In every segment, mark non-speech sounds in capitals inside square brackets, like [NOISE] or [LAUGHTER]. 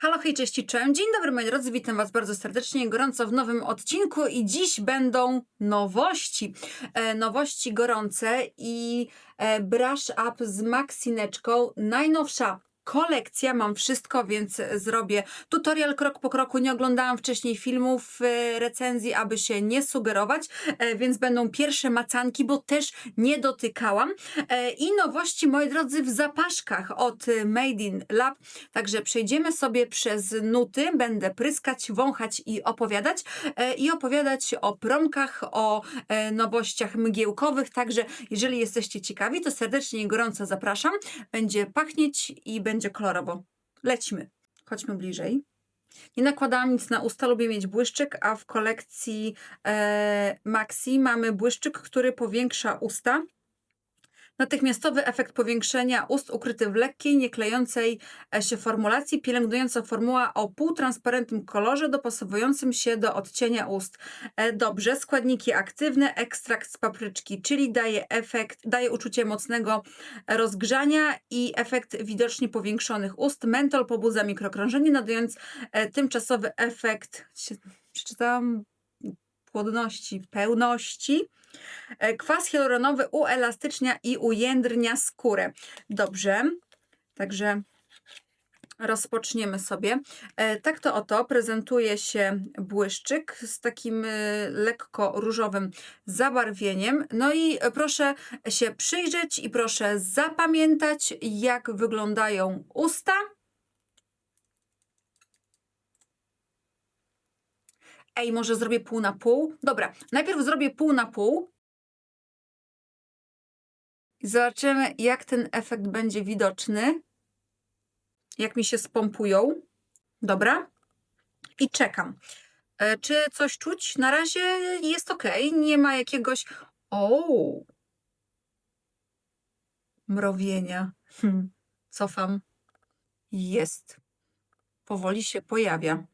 Halo, hej, cześć i cześć. Dzień dobry moi drodzy, witam was bardzo serdecznie i gorąco w nowym odcinku i dziś będą nowości. E, nowości gorące i e, brush up z Maxineczką. Najnowsza kolekcja, mam wszystko, więc zrobię tutorial krok po kroku. Nie oglądałam wcześniej filmów, e, recenzji, aby się nie sugerować, e, więc będą pierwsze macanki, bo też nie dotykałam. E, I nowości, moi drodzy, w zapaszkach od Made in Lab. Także przejdziemy sobie przez nuty, będę pryskać, wąchać i opowiadać. I opowiadać o promkach, o nowościach mgiełkowych. Także jeżeli jesteście ciekawi, to serdecznie i gorąco zapraszam. Będzie pachnieć i będzie kolorowo. Lećmy. Chodźmy bliżej. Nie nakładałam nic na usta, lubię mieć błyszczyk, a w kolekcji e, Maxi mamy błyszczyk, który powiększa usta. Natychmiastowy efekt powiększenia ust ukryty w lekkiej, nieklejącej e, się formulacji, pielęgnująca formuła o półtransparentnym kolorze dopasowującym się do odcienia ust. E, Dobrze, składniki aktywne, ekstrakt z papryczki, czyli daje efekt, daje uczucie mocnego rozgrzania i efekt widocznie powiększonych ust. Mentol pobudza mikrokrążenie, nadając e, tymczasowy efekt, przeczytałam, pełności. E, Kwas hialuronowy uelastycznia i ujędrnia skórę. Dobrze, także rozpoczniemy sobie. E, Tak to oto prezentuje się błyszczyk z takim e, lekko różowym zabarwieniem. No i proszę się przyjrzeć i proszę zapamiętać, jak wyglądają usta. Ej, może zrobię pół na pół? Dobra, najpierw zrobię pół na pół. I zobaczymy, jak ten efekt będzie widoczny. Jak mi się spompują. Dobra. I czekam. E, Czy coś czuć? Na razie jest ok. Nie ma jakiegoś. O! Mrowienia. Hm. Cofam. Jest. Powoli się pojawia.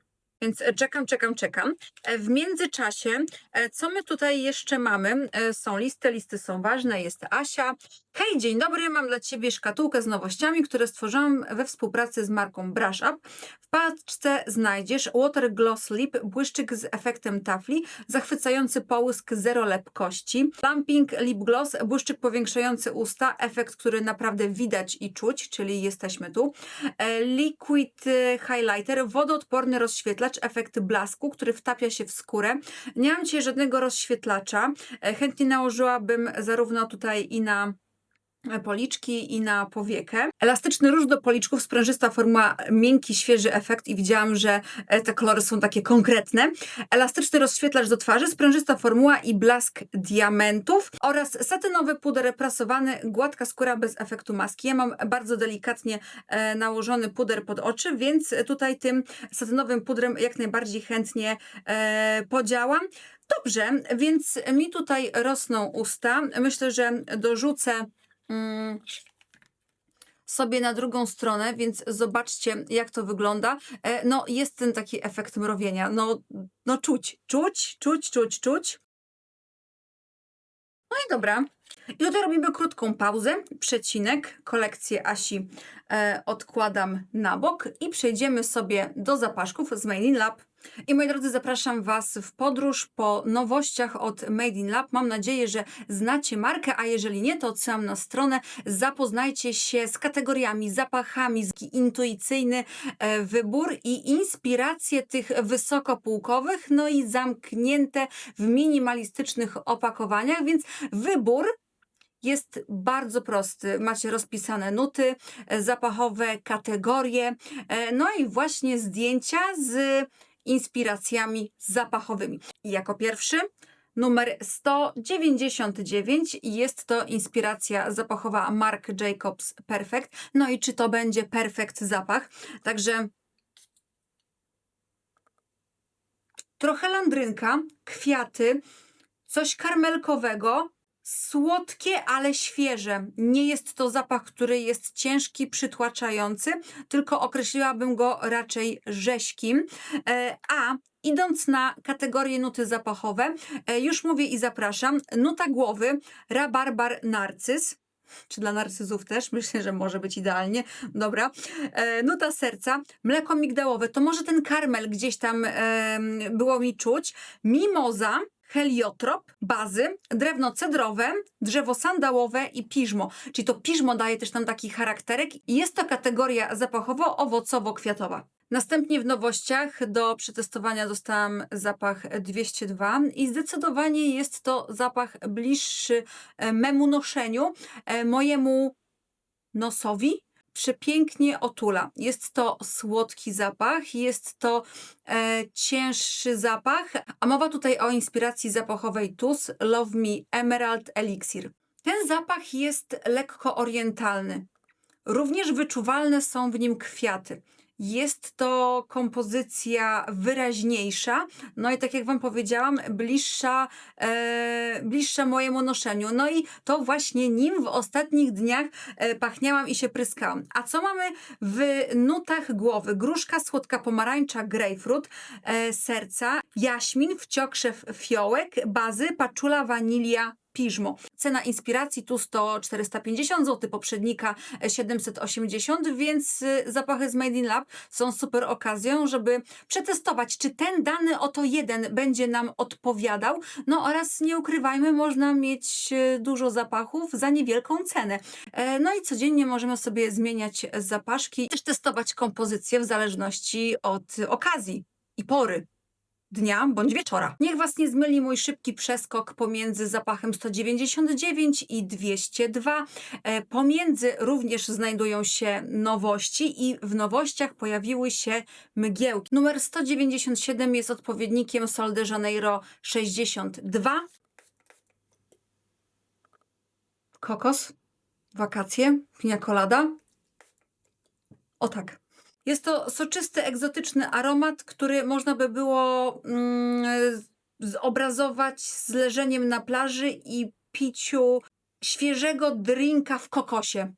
Więc e, czekam, czekam, czekam. E, W międzyczasie, e, co my tutaj jeszcze mamy? Są listy, listy są ważne, jest Asia. Hej, dzień dobry, mam dla Ciebie szkatułkę z nowościami, które stworzyłam we współpracy z marką Brush Up. W paczce znajdziesz Water Gloss Lip, błyszczyk z efektem tafli, zachwycający połysk zero lepkości, Plumping Lip Gloss, błyszczyk powiększający usta, efekt, który naprawdę widać i czuć, czyli jesteśmy tu. Liquid Highlighter, wodoodporny rozświetlacz, efekt blasku, który wtapia się w skórę. Nie mam dzisiaj żadnego rozświetlacza. E, Chętnie nałożyłabym zarówno tutaj i na policzki i na powiekę. Elastyczny róż do policzków, sprężysta formuła, miękki, świeży efekt i widziałam, że e, te kolory są takie konkretne. Elastyczny rozświetlacz do twarzy, sprężysta formuła i blask diamentów oraz satynowy puder prasowany, gładka skóra bez efektu maski. Ja mam bardzo delikatnie e, nałożony puder pod oczy, więc tutaj tym satynowym pudrem jak najbardziej chętnie e, podziałam. Dobrze, więc mi tutaj rosną usta. Myślę, że dorzucę mm, sobie na drugą stronę, więc zobaczcie, jak to wygląda. E, no, jest ten taki efekt mrowienia. No, no czuć, czuć, czuć, czuć, czuć. No i dobra. I tutaj robimy krótką pauzę, przecinek. Kolekcję Asi e, odkładam na bok i przejdziemy sobie do zapaszków z Made in Lab. I moi drodzy, zapraszam Was w podróż po nowościach od Made in Lab. Mam nadzieję, że znacie markę, a jeżeli nie, to odsyłam na stronę. Zapoznajcie się z kategoriami, zapachami, intuicyjny e, wybór i inspiracje tych wysokopółkowych, no i zamknięte w minimalistycznych opakowaniach, więc wybór jest bardzo prosty. Macie rozpisane nuty e, zapachowe, kategorie, e, no i właśnie zdjęcia z inspiracjami zapachowymi. I jako pierwszy numer 199 i jest to inspiracja zapachowa Marc Jacobs Perfect. No i czy to będzie perfekt zapach? Także trochę landrynka, kwiaty, coś karmelkowego, słodkie, ale świeże. Nie jest to zapach, który jest ciężki, przytłaczający, tylko określiłabym go raczej rześkim. E, A idąc na kategorię nuty zapachowe, e, już mówię i zapraszam, nuta głowy, rabarbar narcyz. czy dla narcyzów też? Myślę, że może być idealnie. Dobra. E, nuta serca, mleko migdałowe. To może ten karmel gdzieś tam em, było mi czuć. Mimoza, heliotrop, bazy, drewno cedrowe, drzewo sandałowe i piżmo. Czyli to piżmo daje też nam taki charakterek i jest to kategoria zapachowo-owocowo-kwiatowa. Następnie w nowościach do przetestowania dostałam zapach 202 i zdecydowanie jest to zapach bliższy e, memu noszeniu, e, mojemu nosowi. Przepięknie otula. Jest to słodki zapach, jest to e, cięższy zapach, a mowa tutaj o inspiracji zapachowej TUS Love Me Emerald Elixir. Ten zapach jest lekko orientalny. Również wyczuwalne są w nim kwiaty. Jest to kompozycja wyraźniejsza, no i tak jak Wam powiedziałam, bliższa, e, bliższa mojemu noszeniu. No i to właśnie nim w ostatnich dniach e, pachniałam i się pryskałam. A co mamy w nutach głowy? Gruszka, słodka pomarańcza, grejpfrut, e, serca, jaśmin, wciokrzew, fiołek, bazy, paczula, wanilia, piżmo. Cena inspiracji tu 100 450 zł, poprzednika e, 780, więc y, zapachy z Made in Lab są super okazją, żeby przetestować, czy ten dany oto jeden będzie nam odpowiadał. No oraz nie ukrywajmy, można mieć y, dużo zapachów za niewielką cenę. E, No i codziennie możemy sobie zmieniać zapaszki, też testować kompozycję w zależności od okazji i pory dnia bądź wieczora. Niech Was nie zmyli mój szybki przeskok pomiędzy zapachem 199 i 202. E, Pomiędzy również znajdują się nowości i w nowościach pojawiły się mgiełki. Numer 197 jest odpowiednikiem Sol de Janeiro 62. Kokos, wakacje, pina. O tak. Jest to soczysty, egzotyczny aromat, który można by było mm, zobrazować z leżeniem na plaży i piciu świeżego drinka w kokosie.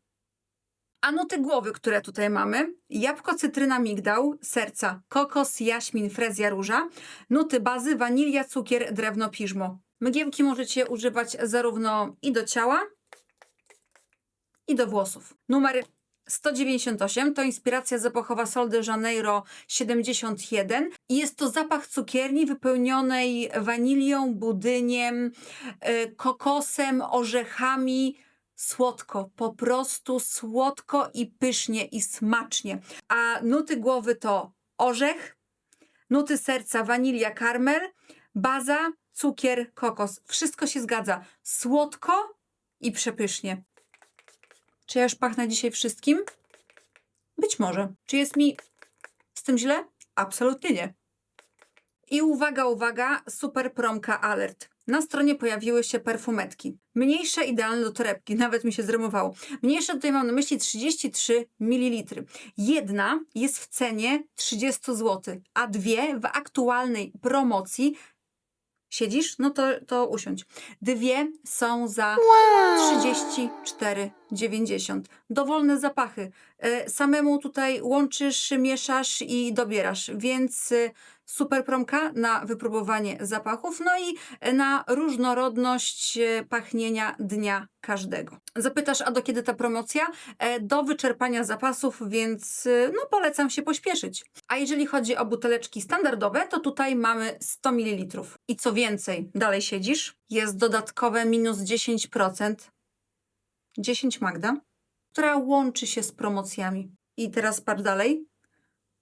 A nuty głowy, które tutaj mamy: jabłko, cytryna, migdał, serca, kokos, jaśmin, frezja, róża. Nuty bazy: wanilia, cukier, drewno, piżmo. Mgiełki możecie używać zarówno i do ciała, i do włosów. Numer 198 to inspiracja zapachowa Sol de Janeiro 71 i jest to zapach cukierni wypełnionej wanilią, budyniem, e, kokosem, orzechami. Słodko, po prostu słodko i pysznie i smacznie. A nuty głowy to orzech, nuty serca wanilia, karmel, baza, cukier, kokos. Wszystko się zgadza. Słodko i przepysznie. Czy ja już pachnę dzisiaj wszystkim? Być może. Czy jest mi z tym źle? Absolutnie nie. I uwaga, uwaga, super promka alert. Na stronie pojawiły się perfumetki. Mniejsze, idealne do torebki, [LAUGHS] nawet mi się zrymowało. Mniejsze tutaj mam na myśli 33 ml. Jedna jest w cenie 30 zł, a dwie w aktualnej promocji Siedzisz? No to, to usiądź. Dwie są za 34,90. Dowolne zapachy. E, Samemu tutaj łączysz, mieszasz i dobierasz, więc e, super promka na wypróbowanie zapachów, no i e, na różnorodność e, pachnienia dnia każdego. Zapytasz, a do kiedy ta promocja? E, Do wyczerpania zapasów, więc no polecam się pośpieszyć. A jeżeli chodzi o buteleczki standardowe, to tutaj mamy 100 ml. I co więcej, dalej siedzisz, jest dodatkowe minus 10%. 10 Magda, która łączy się z promocjami. I teraz patrz dalej.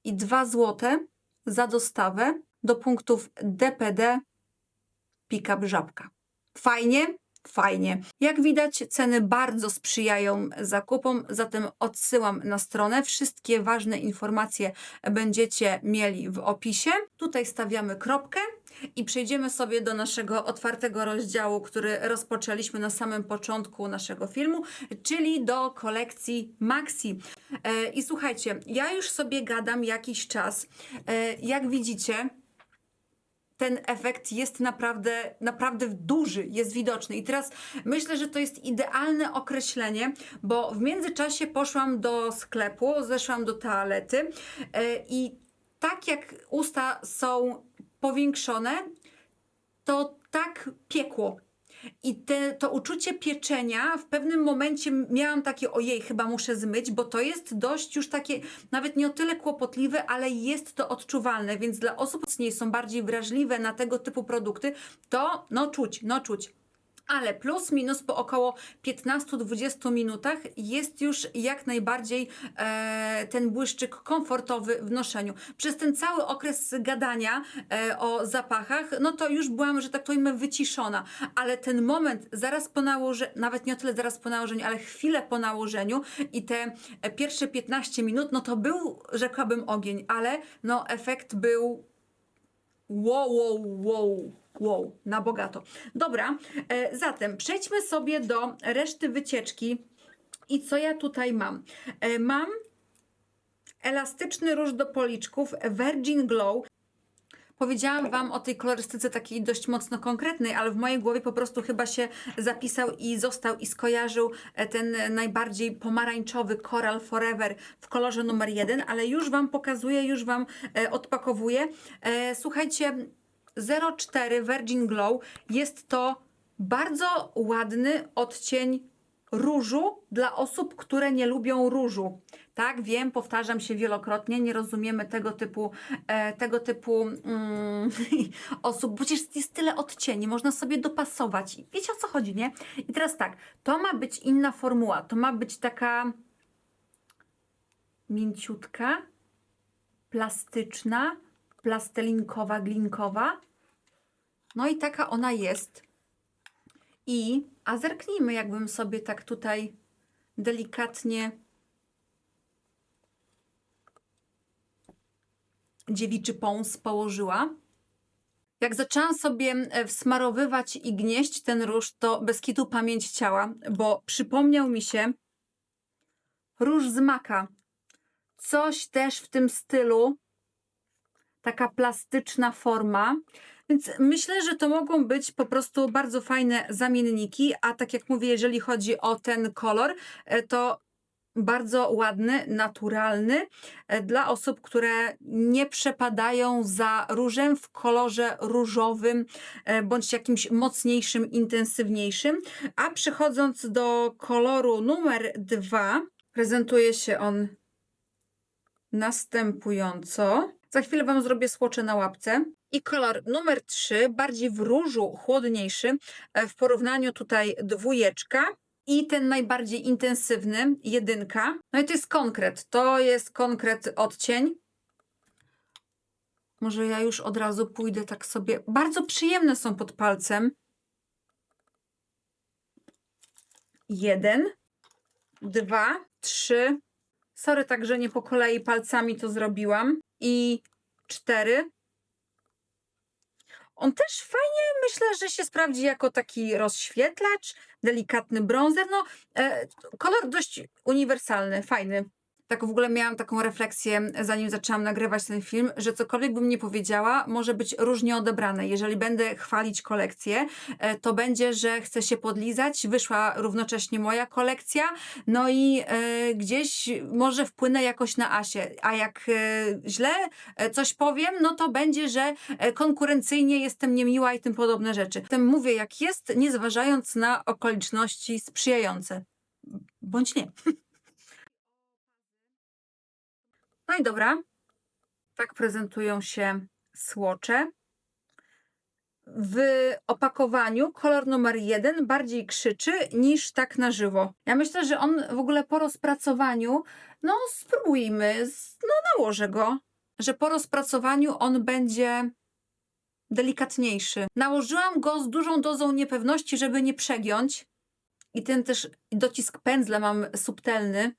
I 2 złote za dostawę do punktów DPD Pickup Żabka. Fajnie? Fajnie. Jak widać, ceny bardzo sprzyjają zakupom, zatem odsyłam na stronę. Wszystkie ważne informacje będziecie mieli w opisie. Tutaj stawiamy kropkę i przejdziemy sobie do naszego otwartego rozdziału, który rozpoczęliśmy na samym początku naszego filmu, czyli do kolekcji Maxi. E, I słuchajcie, ja już sobie gadam jakiś czas. E, jak widzicie, ten efekt jest naprawdę, naprawdę duży, jest widoczny. I teraz myślę, że to jest idealne określenie, bo w międzyczasie poszłam do sklepu, zeszłam do toalety e, i tak jak usta są powiększone, to tak piekło. I te, to uczucie pieczenia w pewnym momencie miałam takie, ojej, chyba muszę zmyć, bo to jest dość już takie, nawet nie o tyle kłopotliwe, ale jest to odczuwalne, więc dla osób, które są bardziej wrażliwe na tego typu produkty, to no czuć, no czuć. Ale plus minus po około 15-20 minutach jest już jak najbardziej e, ten błyszczyk komfortowy w noszeniu. Przez ten cały okres gadania e, o zapachach, no to już byłam, że tak powiem, wyciszona. Ale ten moment zaraz po nałożeniu, nawet nie o tyle zaraz po nałożeniu, ale chwilę po nałożeniu i te e, pierwsze 15 minut, no to był, rzekłabym, ogień, ale no efekt był Wow, wow, wow, wow, na bogato. Dobra, e, zatem przejdźmy sobie do reszty wycieczki. I co ja tutaj mam? E, mam elastyczny róż do policzków Virgin Glow. Powiedziałam Wam o tej kolorystyce takiej dość mocno konkretnej, ale w mojej głowie po prostu chyba się zapisał i został i skojarzył e, ten najbardziej pomarańczowy Coral Forever w kolorze numer jeden, ale już Wam pokazuję, już Wam e, odpakowuję. E, słuchajcie, 04 Virgin Glow jest to bardzo ładny odcień różu dla osób, które nie lubią różu. Tak, wiem, powtarzam się wielokrotnie, nie rozumiemy tego typu, e, tego typu mm, [LAUGHS] osób, bo przecież jest tyle odcieni, można sobie dopasować. Wiecie o co chodzi, nie? I teraz tak, to ma być inna formuła, to ma być taka mięciutka, plastyczna, plastelinkowa, glinkowa. No i taka ona jest. I, a zerknijmy, jakbym sobie tak tutaj delikatnie dziewiczy pąs położyła. Jak zaczęłam sobie e, wsmarowywać i gnieść ten róż, to bez kitu pamięć ciała, bo przypomniał mi się róż z maka. Coś też w tym stylu, taka plastyczna forma. Więc myślę, że to mogą być po prostu bardzo fajne zamienniki, a tak jak mówię, jeżeli chodzi o ten kolor, e, to bardzo ładny, naturalny e, dla osób, które nie przepadają za różem w kolorze różowym e, bądź jakimś mocniejszym, intensywniejszym. A przechodząc do koloru numer dwa, prezentuje się on następująco. Za chwilę Wam zrobię słocze na łapce. I kolor numer 3, bardziej w różu, chłodniejszy, e, w porównaniu tutaj dwójeczka. I ten najbardziej intensywny, jedynka. No i to jest konkret. To jest konkret odcień. Może ja już od razu pójdę tak sobie. Bardzo przyjemne są pod palcem. Jeden, dwa, trzy. Sorry, także nie po kolei palcami to zrobiłam. I cztery. On też fajnie, myślę, że się sprawdzi jako taki rozświetlacz, delikatny bronzer. No, e, kolor dość uniwersalny, fajny. Tak w ogóle miałam taką refleksję, zanim zaczęłam nagrywać ten film, że cokolwiek bym nie powiedziała, może być różnie odebrane. Jeżeli będę chwalić kolekcję, e, to będzie, że chcę się podlizać. Wyszła równocześnie moja kolekcja, no i e, gdzieś może wpłynę jakoś na Asię. A jak e, źle coś powiem, no to będzie, że konkurencyjnie jestem niemiła i tym podobne rzeczy. Tym mówię jak jest, nie zważając na okoliczności sprzyjające. Bądź nie. [LAUGHS] No i dobra. Tak prezentują się słocze. W opakowaniu kolor numer jeden bardziej krzyczy niż tak na żywo. Ja myślę, że on w ogóle po rozpracowaniu, no spróbujmy, no nałożę go, że po rozpracowaniu on będzie delikatniejszy. Nałożyłam go z dużą dozą niepewności, żeby nie przegiąć. I ten też docisk pędzla mam subtelny.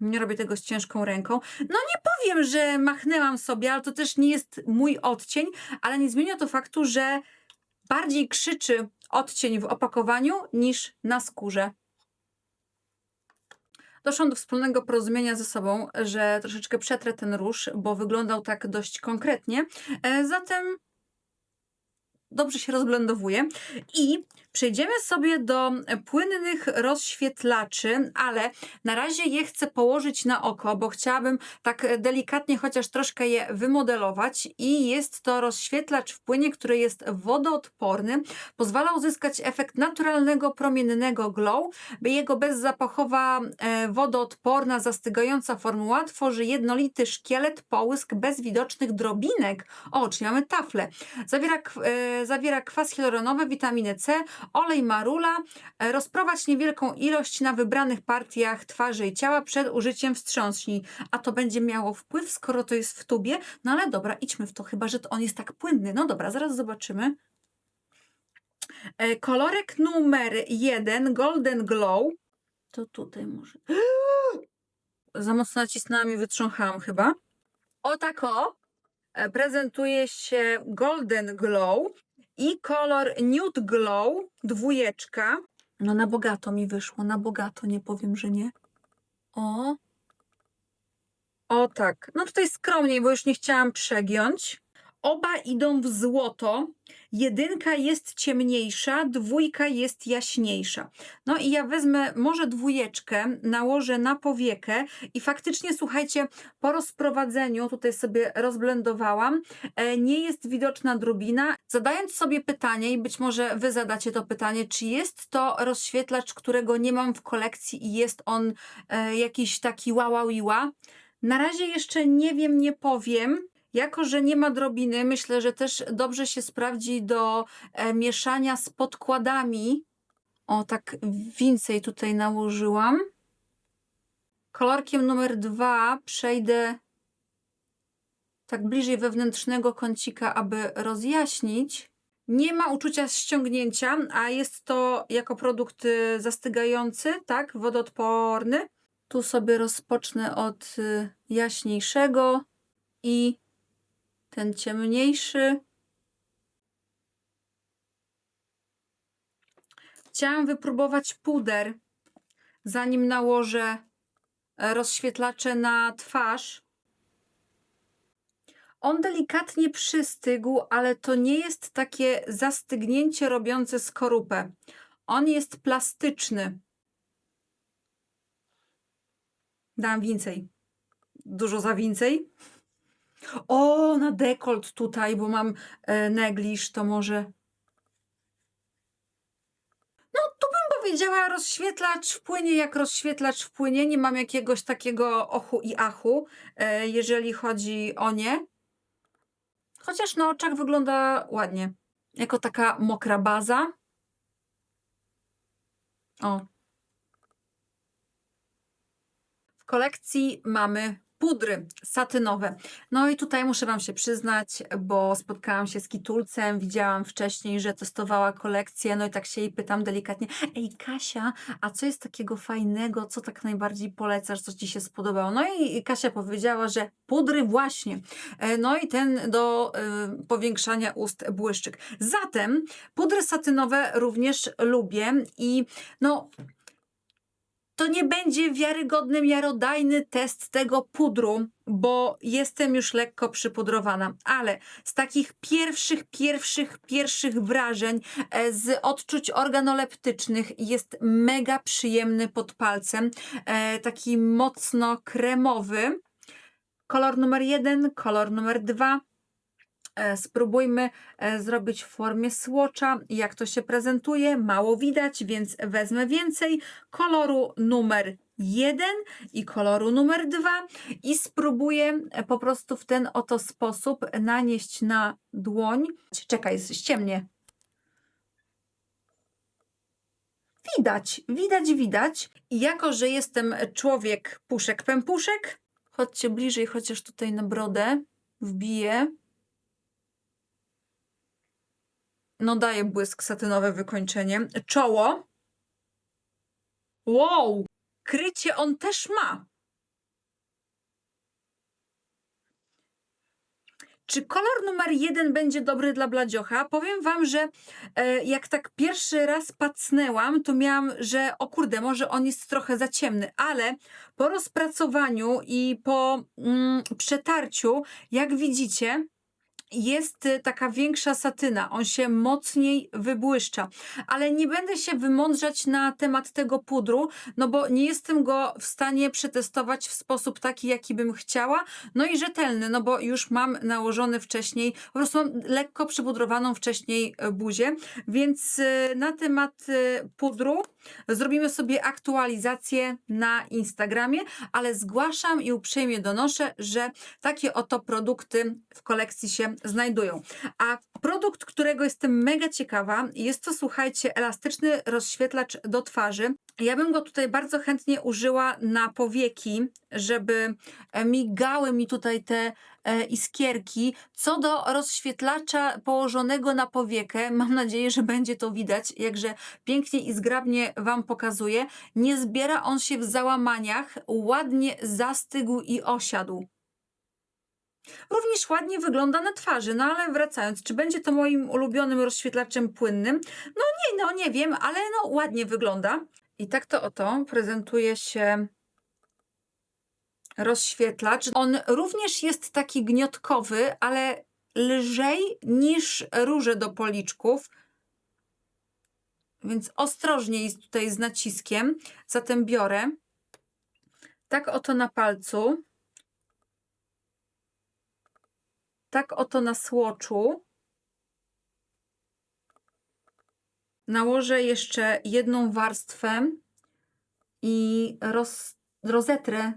Nie robię tego z ciężką ręką. No nie powiem, że machnęłam sobie, ale to też nie jest mój odcień, ale nie zmienia to faktu, że bardziej krzyczy odcień w opakowaniu niż na skórze. Doszłam do wspólnego porozumienia ze sobą, że troszeczkę przetrę ten róż, bo wyglądał tak dość konkretnie. E, Zatem dobrze się rozblendowuje. I Przejdziemy sobie do płynnych rozświetlaczy, ale na razie je chcę położyć na oko, bo chciałabym tak delikatnie chociaż troszkę je wymodelować i jest to rozświetlacz w płynie, który jest wodoodporny. Pozwala uzyskać efekt naturalnego, promiennego glow, jego bezzapachowa, e, wodoodporna, zastygająca formuła tworzy jednolity szkielet, połysk bez widocznych drobinek. O, czyli mamy taflę. Zawiera, e, zawiera kwas hialuronowy, witaminę C, olej marula. E, Rozprowadź niewielką ilość na wybranych partiach twarzy i ciała przed użyciem wstrząśni. A to będzie miało wpływ, skoro to jest w tubie? No ale dobra, idźmy w to, chyba że to on jest tak płynny. No dobra, zaraz zobaczymy. E, Kolorek numer jeden, Golden Glow. To tutaj może. [GASPS] Za mocno nacisnęłam i wytrząchałam chyba. O tak o e, prezentuje się Golden Glow i kolor Nude Glow, dwójeczka. No na bogato mi wyszło, na bogato, nie powiem, że nie. O. O tak. No tutaj skromniej, bo już nie chciałam przegiąć. Oba idą w złoto. Jedynka jest ciemniejsza, dwójka jest jaśniejsza. No i ja wezmę może dwójeczkę, nałożę na powiekę i faktycznie słuchajcie, po rozprowadzeniu, tutaj sobie rozblendowałam, e, nie jest widoczna drobina. Zadając sobie pytanie, i być może wy zadacie to pytanie, czy jest to rozświetlacz, którego nie mam w kolekcji i jest on e, jakiś taki ła Na razie jeszcze nie wiem, nie powiem. Jako, że nie ma drobiny, myślę, że też dobrze się sprawdzi do e, mieszania z podkładami. O, tak więcej tutaj nałożyłam. Kolorkiem numer dwa przejdę tak bliżej wewnętrznego kącika, aby rozjaśnić. Nie ma uczucia ściągnięcia, a jest to jako produkt y, zastygający, tak, wodoodporny. Tu sobie rozpocznę od y, jaśniejszego i ten ciemniejszy. Chciałam wypróbować puder, zanim nałożę e, rozświetlacze na twarz. On delikatnie przystygł, ale to nie jest takie zastygnięcie robiące skorupę. On jest plastyczny. Dam więcej. Dużo za więcej. O, na dekolt tutaj, bo mam e, negliż, to może. No, tu bym powiedziała, rozświetlacz wpłynie jak rozświetlacz wpłynie. Nie mam jakiegoś takiego ochu i achu, e, jeżeli chodzi o nie. Chociaż na oczach wygląda ładnie. Jako taka mokra baza. O. W kolekcji mamy pudry satynowe. No i tutaj muszę Wam się przyznać, bo spotkałam się z Kitulcem, widziałam wcześniej, że testowała kolekcję, no i tak się jej pytam delikatnie, ej Kasia, a co jest takiego fajnego, co tak najbardziej polecasz, co Ci się spodobało? No i Kasia powiedziała, że pudry właśnie. E, No i ten do y, powiększania ust błyszczyk. Zatem pudry satynowe również lubię i no to nie będzie wiarygodny, miarodajny test tego pudru, bo jestem już lekko przypudrowana, ale z takich pierwszych, pierwszych, pierwszych wrażeń, e, z odczuć organoleptycznych jest mega przyjemny pod palcem, e, taki mocno kremowy. Kolor numer jeden, kolor numer dwa. E, Spróbujmy e, zrobić w formie słocza. Jak to się prezentuje? Mało widać, więc wezmę więcej koloru numer 1 i koloru numer 2 i spróbuję e, po prostu w ten oto sposób nanieść na dłoń. Czekaj, ściemnie. Widać, widać, widać. I jako, że jestem człowiek puszek pępuszek, chodźcie bliżej, chociaż tutaj na brodę wbiję. No daje błysk satynowe wykończenie. Czoło. Wow! Krycie on też ma. Czy kolor numer jeden będzie dobry dla bladziocha? Powiem wam, że e, jak tak pierwszy raz pacnęłam, to miałam, że o kurde, może on jest trochę za ciemny, ale po rozpracowaniu i po mm, przetarciu, jak widzicie, jest y, taka większa satyna, on się mocniej wybłyszcza, ale nie będę się wymądrzać na temat tego pudru, no bo nie jestem go w stanie przetestować w sposób taki, jaki bym chciała, no i rzetelny, no bo już mam nałożony wcześniej, po prostu mam lekko przypudrowaną wcześniej e, buzię, więc y, na temat y, pudru zrobimy sobie aktualizację na Instagramie, ale zgłaszam i uprzejmie donoszę, że takie oto produkty w kolekcji się znajdują. A produkt, którego jestem mega ciekawa, jest to, słuchajcie, elastyczny rozświetlacz do twarzy. Ja bym go tutaj bardzo chętnie użyła na powieki, żeby migały mi tutaj te iskierki. Co do rozświetlacza położonego na powiekę, [LAUGHS] mam nadzieję, że będzie to widać, jakże pięknie i zgrabnie Wam pokazuję. Nie zbiera on się w załamaniach, ładnie zastygł i osiadł. Również ładnie wygląda na twarzy, no ale wracając, czy będzie to moim ulubionym rozświetlaczem płynnym? No nie, no nie wiem, ale no ładnie wygląda. I tak to oto prezentuje się rozświetlacz. On również jest taki gniotkowy, ale lżej niż róże do policzków. Więc ostrożniej tutaj z naciskiem. Zatem biorę tak oto na palcu. Tak oto na słoczu. Nałożę jeszcze jedną warstwę i roz, rozetrę.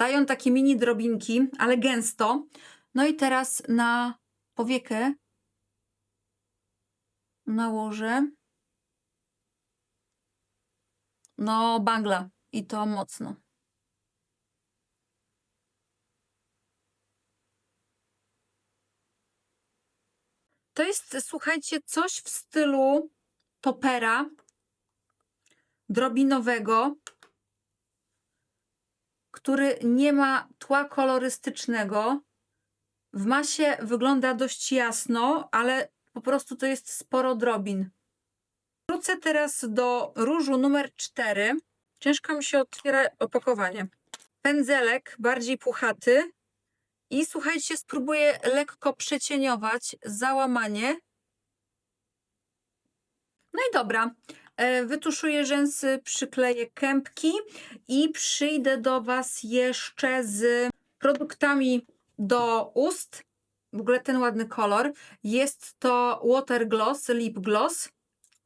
Dają takie mini drobinki, ale gęsto. No i teraz na powiekę nałożę. No, bangla. I to mocno. To jest, słuchajcie, coś w stylu topera drobinowego, który nie ma tła kolorystycznego. W masie wygląda dość jasno, ale po prostu to jest sporo drobin. Wrócę teraz do różu numer 4. Ciężko mi się otwiera opakowanie. Pędzelek bardziej puchaty. I słuchajcie, spróbuję lekko przecieniować załamanie. No i dobra. E, Wytuszuję rzęsy, przykleję kępki i przyjdę do Was jeszcze z produktami do ust. W ogóle ten ładny kolor. Jest to Water Gloss, Lip Gloss.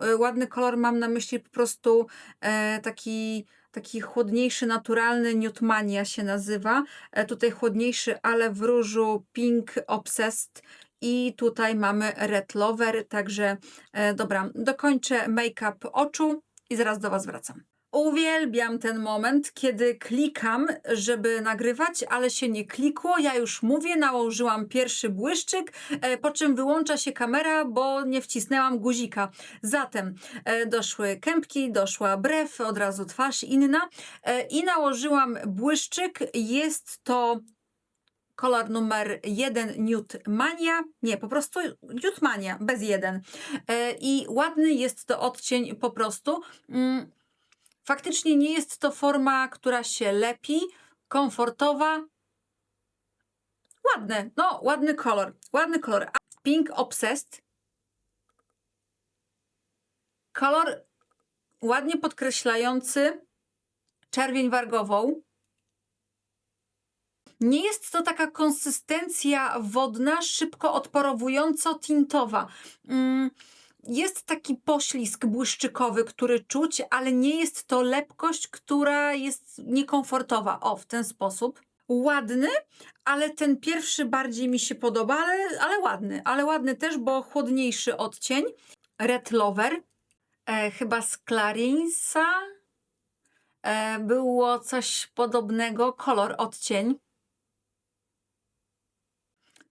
E, Ładny kolor mam na myśli po prostu e, taki, taki chłodniejszy, naturalny, Newtmania się nazywa. E, tutaj chłodniejszy, ale w różu Pink Obsessed. I tutaj mamy Red Lover, także e, dobra, dokończę make-up oczu i zaraz do Was wracam. Uwielbiam ten moment, kiedy klikam, żeby nagrywać, ale się nie klikło. Ja już mówię, nałożyłam pierwszy błyszczyk, e, po czym wyłącza się kamera, bo nie wcisnęłam guzika. Zatem e, doszły kępki, doszła brew, od razu twarz inna e, i nałożyłam błyszczyk. Jest to kolor numer 1 Nude Mania. Nie, po prostu Nude Mania, bez jeden. I ładny jest to odcień po prostu. Mm, Faktycznie nie jest to forma, która się lepi, komfortowa. Ładny, no ładny kolor, ładny kolor. Pink Obsessed. Kolor ładnie podkreślający czerwień wargową. Nie jest to taka konsystencja wodna, szybko odparowująco-tintowa. Mm, jest taki poślizg błyszczykowy, który czuć, ale nie jest to lepkość, która jest niekomfortowa. O, w ten sposób. Ładny, ale ten pierwszy bardziej mi się podoba, ale, ale ładny. Ale ładny też, bo chłodniejszy odcień. Red Lover, e, chyba z Clarinsa. E, było coś podobnego, kolor, odcień.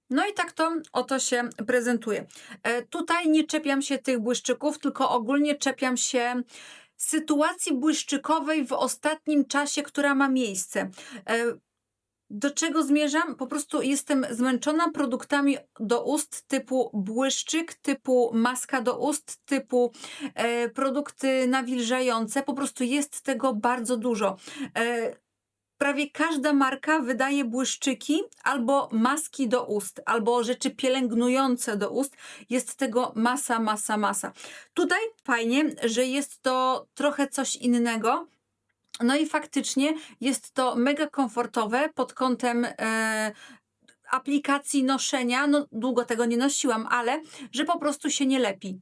No i tak to oto się prezentuje. E, tutaj nie czepiam się tych błyszczyków, tylko ogólnie czepiam się sytuacji błyszczykowej w ostatnim czasie, która ma miejsce. E, do czego zmierzam? Po prostu jestem zmęczona produktami do ust typu błyszczyk, typu maska do ust, typu e, produkty nawilżające. Po prostu jest tego bardzo dużo. E, prawie każda marka wydaje błyszczyki albo maski do ust, albo rzeczy pielęgnujące do ust. Jest tego masa, masa, masa. Tutaj fajnie, że jest to trochę coś innego. No i faktycznie jest to mega komfortowe pod kątem e, aplikacji noszenia. No, długo tego nie nosiłam, ale że po prostu się nie lepi.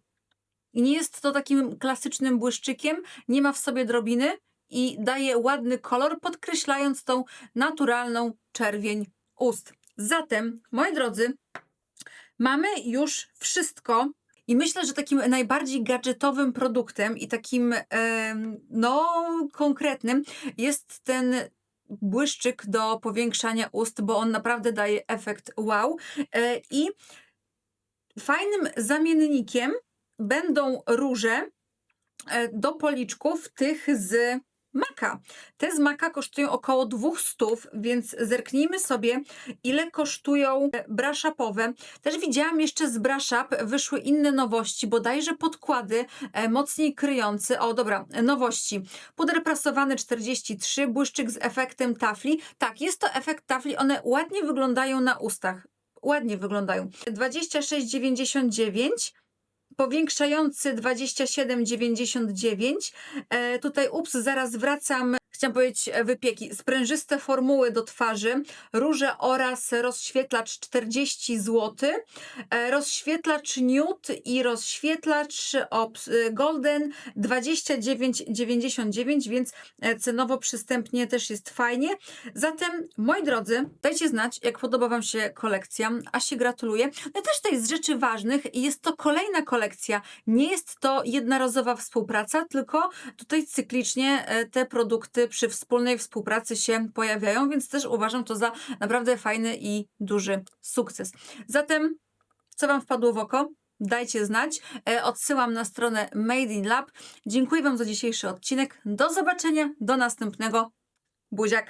I nie jest to takim klasycznym błyszczykiem, nie ma w sobie drobiny i daje ładny kolor, podkreślając tą naturalną czerwień ust. Zatem, moi drodzy, mamy już wszystko. I myślę, że takim najbardziej gadżetowym produktem i takim no konkretnym jest ten błyszczyk do powiększania ust, bo on naprawdę daje efekt wow. E, I fajnym zamiennikiem będą róże e, do policzków tych z Maka. Te z Maka kosztują około 200, więc zerknijmy sobie, ile kosztują e, brushupowe. Też widziałam jeszcze z brushup wyszły inne nowości, bodajże podkłady e, mocniej kryjące. O, dobra, nowości. Puder prasowany 43, błyszczyk z efektem tafli. Tak, jest to efekt tafli, one ładnie wyglądają na ustach. Ładnie wyglądają. 26,99 powiększający 27,99. E, tutaj, ups, zaraz wracam. Chciałam powiedzieć e, wypieki. Sprężyste formuły do twarzy, róże oraz rozświetlacz 40 zł. E, rozświetlacz nude i rozświetlacz e, golden 29,99, więc cenowo przystępnie też jest fajnie. Zatem, moi drodzy, dajcie znać, jak podoba Wam się kolekcja. A się gratuluję. No też to jest z rzeczy ważnych i jest to kolejna kolekcja. Nie jest to jednorazowa współpraca, tylko tutaj cyklicznie te produkty przy wspólnej współpracy się pojawiają, więc też uważam to za naprawdę fajny i duży sukces. Zatem, co Wam wpadło w oko? Dajcie znać. E, Odsyłam na stronę Made in Lab. Dziękuję Wam za dzisiejszy odcinek. Do zobaczenia, do następnego. Buziak!